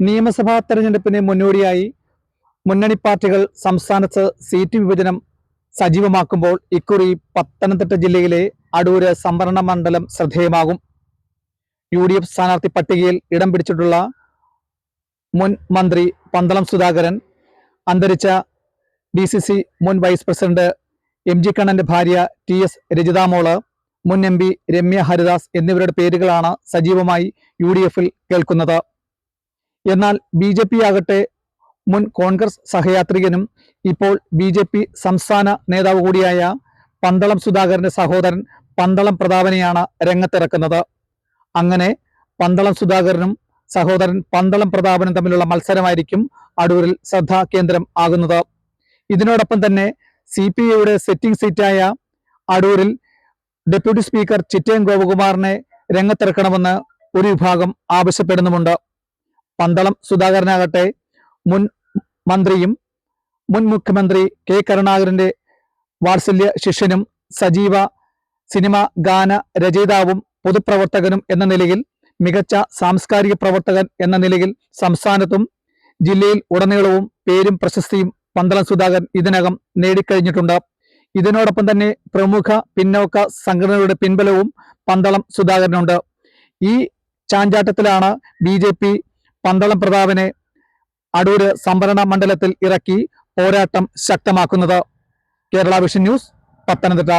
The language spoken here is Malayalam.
നിയമസഭാ തെരഞ്ഞെടുപ്പിന് മുന്നോടിയായി മുന്നണി പാർട്ടികൾ സംസ്ഥാനത്ത് സീറ്റ് വിഭജനം സജീവമാക്കുമ്പോൾ ഇക്കുറി പത്തനംതിട്ട ജില്ലയിലെ അടൂര് സംവരണ മണ്ഡലം ശ്രദ്ധേയമാകും. യു ഡി എഫ് സ്ഥാനാർത്ഥി പട്ടികയിൽ ഇടം പിടിച്ചിട്ടുള്ള മുൻ മന്ത്രി പന്തളം സുധാകരൻ അന്തരിച്ച ഡി സി സി മുൻ വൈസ് പ്രസിഡന്റ് എം ജി കണ്ണന്റെ ഭാര്യ ടി എസ് രജിതാമോൾ മുൻ എം പി രമ്യ ഹരിദാസ് എന്നിവരുടെ പേരുകളാണ് സജീവമായി യു ഡി എഫിൽ കേൾക്കുന്നത്. എന്നാൽ ബി ജെ പി ആകട്ടെ മുൻ കോൺഗ്രസ് സഹയാത്രികനും ഇപ്പോൾ ബി ജെ പി സംസ്ഥാന നേതാവ് കൂടിയായ പന്തളം സുധാകരന്റെ സഹോദരൻ പന്തളം പ്രതാപനെയാണ് രംഗത്തിറക്കുന്നത്. അങ്ങനെ പന്തളം സുധാകരനും സഹോദരൻ പന്തളം പ്രതാപനും തമ്മിലുള്ള മത്സരമായിരിക്കും അടൂരിൽ ശ്രദ്ധാ കേന്ദ്രം ആകുന്നത്. ഇതിനോടൊപ്പം തന്നെ സി പി ഐയുടെ സെറ്റിംഗ് സീറ്റായ അടൂരിൽ ഡെപ്യൂട്ടി സ്പീക്കർ ചിറ്റയം ഗോപകുമാറിനെ രംഗത്തിറക്കണമെന്ന് ഒരു വിഭാഗം ആവശ്യപ്പെടുന്നുമുണ്ട്. പന്തളം സുധാകരനാകട്ടെ മുൻ മന്ത്രിയും മുൻ മുഖ്യമന്ത്രി കെ കരുണാകരന്റെ വാത്സല്യ ശിഷ്യനും സജീവ സിനിമ ഗാന രചയിതാവും പൊതുപ്രവർത്തകനും എന്ന നിലയിൽ മികച്ച സാംസ്കാരിക പ്രവർത്തകൻ എന്ന നിലയിൽ സംസ്ഥാനത്തും ജില്ലയിൽ ഉടനീളവും പേരും പ്രശസ്തിയും പന്തളം സുധാകരൻ ഇതിനകം നേടിക്കഴിഞ്ഞിട്ടുണ്ട്. ഇതിനോടൊപ്പം തന്നെ പ്രമുഖ പിന്നോക്ക സംഘടനകളുടെ പിൻബലവും പന്തളം സുധാകരനുണ്ട്. ഈ ചാഞ്ചാട്ടത്തിലാണ് ബി ജെ പി പന്തളം പ്രതാപനെ അടൂര് സംവരണ മണ്ഡലത്തിൽ ഇറക്കി പോരാട്ടം ശക്തമാക്കുന്നത് കേരള വിഷൻ ന്യൂസ് പത്തനംതിട്ട.